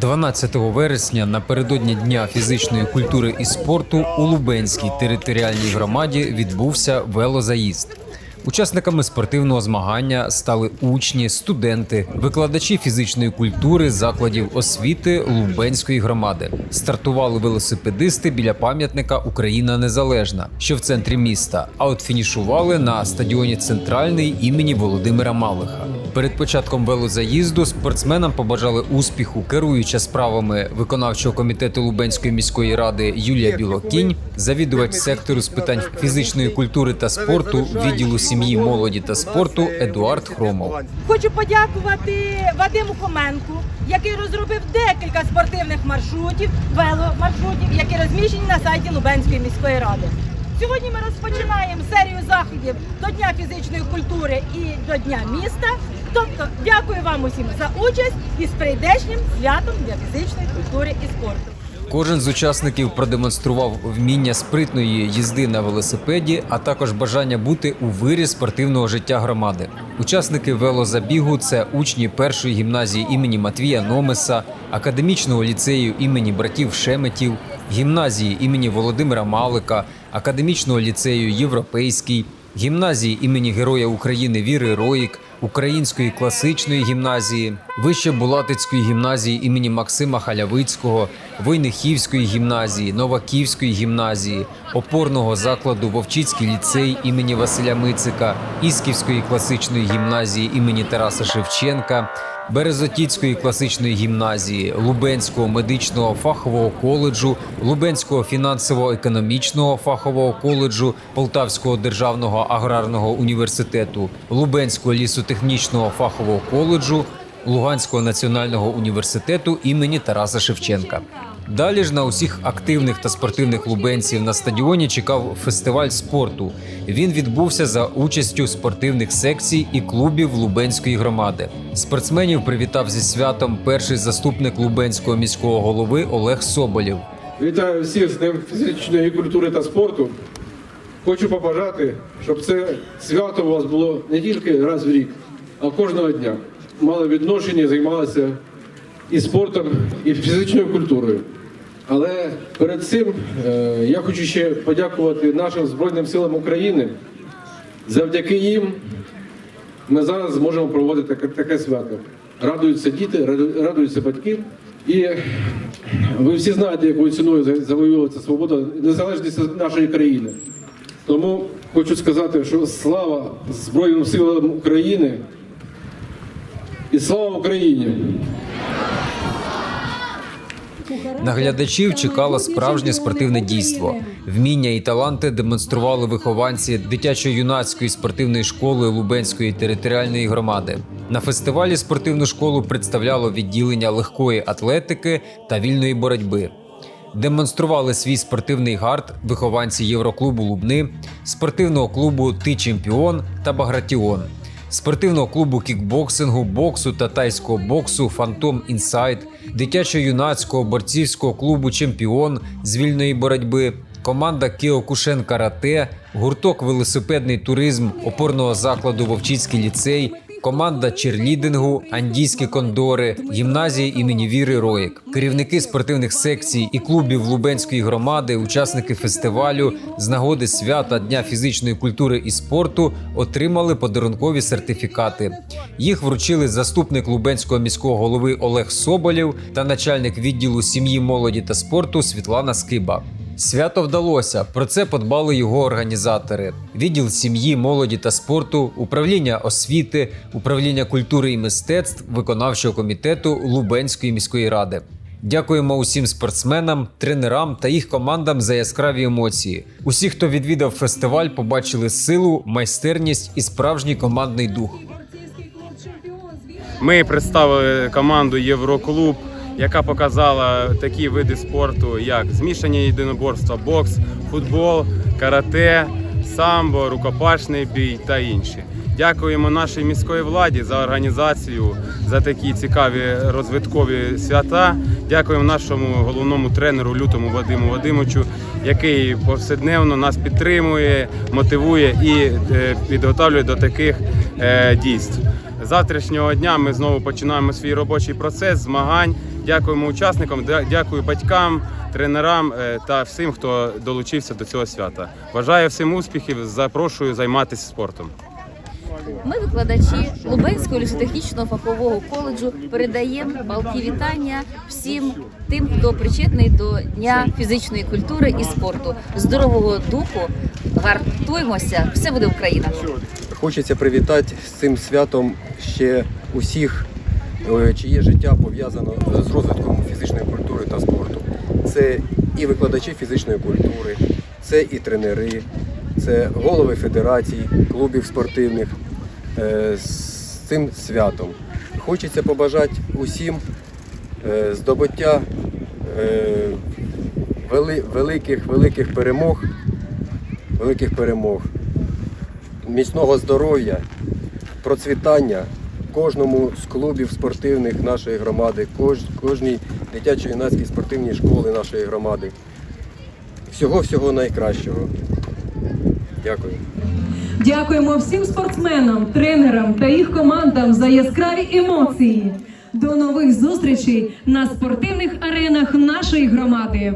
12 вересня напередодні Дня фізичної культури і спорту у Лубенській територіальній громаді відбувся велозаїзд. Учасниками спортивного змагання стали учні, студенти, викладачі фізичної культури закладів освіти Лубенської громади. Стартували велосипедисти біля пам'ятника Україна Незалежна, що в центрі міста. А от фінішували на стадіоні Центральний імені Володимира Малиха. Перед початком велозаїзду спортсменам побажали успіху керуюча справами виконавчого комітету Лубенської міської ради Юлія Білокінь, завідувач сектору з питань фізичної культури та спорту відділу сім'ї, молоді та спорту Едуард Хромов. Хочу подякувати Вадиму Хоменку, який розробив декілька спортивних маршрутів, веломаршрутів, які розміщені на сайті Лубенської міської ради. Сьогодні ми розпочинаємо серію заходів до Дня фізичної культури і до Дня міста. Тобто, дякую вам усім за участь і з прийдешнім святом для фізичної культури і спорту. Кожен з учасників продемонстрував вміння спритної їзди на велосипеді, а також бажання бути у вирі спортивного життя громади. Учасники велозабігу це учні першої гімназії імені Матвія Номеса, академічного ліцею імені братів Шеметів, гімназії імені Володимира Малика, академічного ліцею Європейський, гімназії імені Героя України Віри Роїк, Української класичної гімназії, Вище Булатицької гімназії імені Максима Халявицького, Войнихівської гімназії, Новаківської гімназії, опорного закладу Вовчицький ліцей імені Василя Мицика, Ісківської класичної гімназії імені Тараса Шевченка, Березотіцької класичної гімназії, Лубенського медичного фахового коледжу, Лубенського фінансово-економічного фахового коледжу, Полтавського державного аграрного університету, Лубенського лісотехнічного фахового коледжу, Луганського національного університету імені Тараса Шевченка. Далі ж на усіх активних та спортивних лубенців на стадіоні чекав фестиваль спорту. Він відбувся за участю спортивних секцій і клубів Лубенської громади. Спортсменів привітав зі святом перший заступник Лубенського міського голови Олег Соболєв. Вітаю всіх з Днем фізичної культури та спорту. Хочу побажати, щоб це свято у вас було не тільки раз в рік, а кожного дня. Мали відношення, займалися і спортом, і фізичною культурою. Але перед цим е, я хочу ще подякувати нашим Збройним силам України. Завдяки їм ми зараз зможемо проводити таке, свято. Радуються діти, радуються батьки. І ви всі знаєте, якою ціною за- завоювалася свобода незалежність нашої країни. Тому хочу сказати, що слава Збройним силам України і слава Україні! На глядачів чекало справжнє спортивне дійство. Вміння і таланти демонстрували вихованці дитячо-юнацької спортивної школи Лубенської територіальної громади. На фестивалі спортивну школу представляло відділення легкої атлетики та вільної боротьби. Демонстрували свій спортивний гард вихованці Євроклубу Лубни, спортивного клубу Ти чемпіон та Багратіон, спортивного клубу кікбоксингу, боксу та тайського боксу Фантом Інсайд, дитячо-юнацького борцівського клубу Чемпіон з вільної боротьби, команда Кіокушен Карате, гурток велосипедний туризм опорного закладу Вовчицький ліцей. Команда черлідингу, андійські кондори, гімназії імені Віри Роїк, керівники спортивних секцій і клубів Лубенської громади, учасники фестивалю з нагоди свята Дня фізичної культури і спорту отримали подарункові сертифікати. Їх вручили заступник Лубенського міського голови Олег Соболєв та начальник відділу сім'ї, молоді та спорту Світлана Скиба. Свято вдалося. Про це подбали його організатори: відділ сім'ї, молоді та спорту, управління освіти, управління культури і мистецтв виконавчого комітету Лубенської міської ради. Дякуємо усім спортсменам, тренерам та їх командам за яскраві емоції. Усі, хто відвідав фестиваль, побачили силу, майстерність і справжній командний дух. Ми представили команду Євроклуб, яка показала такі види спорту, як змішання єдиноборства, бокс, футбол, карате, самбо, рукопашний бій та інші. Дякуємо нашій міської владі за організацію, за такі цікаві розвиткові свята. Дякуємо нашому головному тренеру Лютому Вадиму Вадимовичу, який повседневно нас підтримує, мотивує і е, підготовлює до таких е, дійств. Завтрашнього дня ми знову починаємо свій робочий процес змагань. Дякуємо учасникам, дякую батькам, тренерам е, та всім, хто долучився до цього свята. Бажаю всім успіхів. Запрошую займатися спортом. Ми, викладачі Лубенського лісотехнічного фахового коледжу, передаємо палки вітання всім тим, хто причетний до Дня фізичної культури і спорту. Здорового духу, гартуємося, все буде Україна. Хочеться привітати з цим святом ще усіх, чиє життя пов'язано з розвитком фізичної культури та спорту. Це і викладачі фізичної культури, це і тренери, це голови федерацій, клубів спортивних е, з цим святом. Хочеться побажати усім е, здобуття е, великих, великих перемог, великих перемог міцного здоров'я, процвітання кожному з клубів спортивних нашої громади, кож, кожній дитячо-юнацькій спортивній школи нашої громади. Всього-всього найкращого. Дякую. Дякуємо всім спортсменам, тренерам та їх командам за яскраві емоції. До нових зустрічей на спортивних аренах нашої громади.